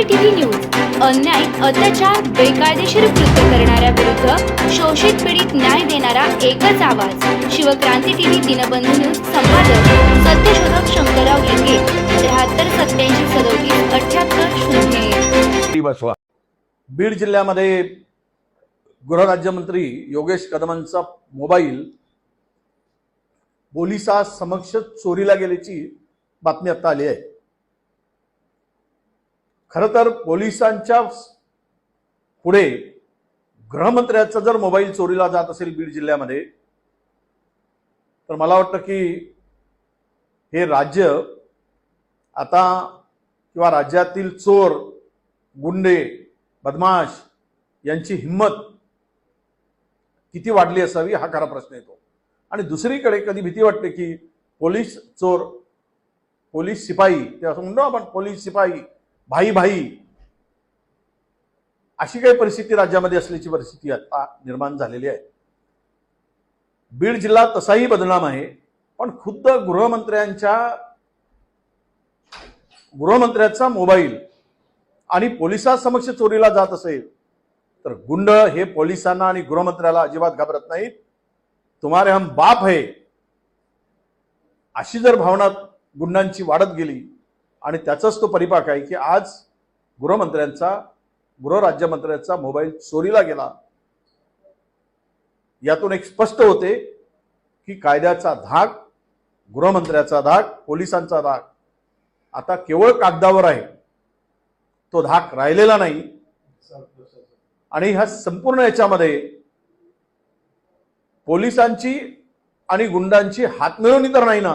क्रांती TV news अन्याय अत्याचार बेकायदेशीर कृत्य करणाऱ्या विरुद्ध शोषित पीडित न्याय देणारा एकच आवाज. शिवक्रांती टीव्ही दिनबंधू न्यूज संपादक सत्यशोधक शंकरराव लिंगे त्र्याहत्तर सत्याऐंशी सदोतीस अठ्याहत्तर शून्य बसवा. बीड जिल्ह्यामध्ये गृहराज्यमंत्री योगेश कदमांचा मोबाईल पोलिसासमक्ष चोरीला गेल्याची बातमी आत्ता आली आहे. खरं तर पोलिसांच्या पुढे गृहमंत्र्याचा जर मोबाईल चोरीला जात असेल बीड जिल्ह्यामध्ये तर मला वाटतं की हे राज्य आता किंवा राज्यातील चोर गुंडे बदमाश यांची हिंमत किती वाढली असावी हा खरा प्रश्न येतो. आणि दुसरीकडे कधी भीती वाटते की पोलीस चोर पोलीस शिपाई ते असं म्हणतो आपण पोलीस शिपाई भाई भाई. अशी काही परिस्थिती राज्यामध्ये असल्याची परिस्थिती आता निर्माण झालेली आहे. बीड जिल्हा तसाही बदनाम आहे. पण खुद्द गृहमंत्र्यांच्या गृहमंत्र्याचा मोबाईल आणि पोलिसांसमक्ष चोरीला जात असेल तर गुंड हे पोलिसांना आणि गृहमंत्र्याला अजिबात घाबरत नाहीत. तुम्हारे हम बाप है. अशी जर भावना गुंडांची वाढत गेली आणि त्याचाच तो परिपाक आहे की आज गृहमंत्र्यांचा गृहराज्यमंत्र्यांचा मोबाईल चोरीला गेला. यातून एक स्पष्ट होते की कायद्याचा धाक गृहमंत्र्याचा धाक पोलिसांचा धाक. आता केवळ कागदावर आहे. तो धाक राहिलेला नाही. आणि ह्या संपूर्ण याच्यामध्ये पोलिसांची आणि गुंडांची हात मिळवणी तर नाही ना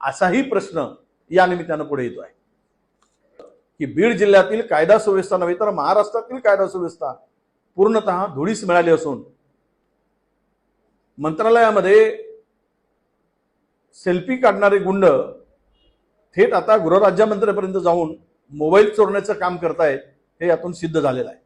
असाही प्रश्न या निमित्तानं पुढे येतो आहे की बीड जिल्ह्यातील कायदा सुव्यवस्था नव्हे तर महाराष्ट्रातील कायदा सुव्यवस्था पूर्णतः धुळीस मिळाली असून मंत्रालयामध्ये सेल्फी काढणारे गुंड थेट आता गृहराज्यमंत्र्यापर्यंत जाऊन मोबाईल चोरण्याचं काम करतायत हे यातून सिद्ध झालेलं आहे.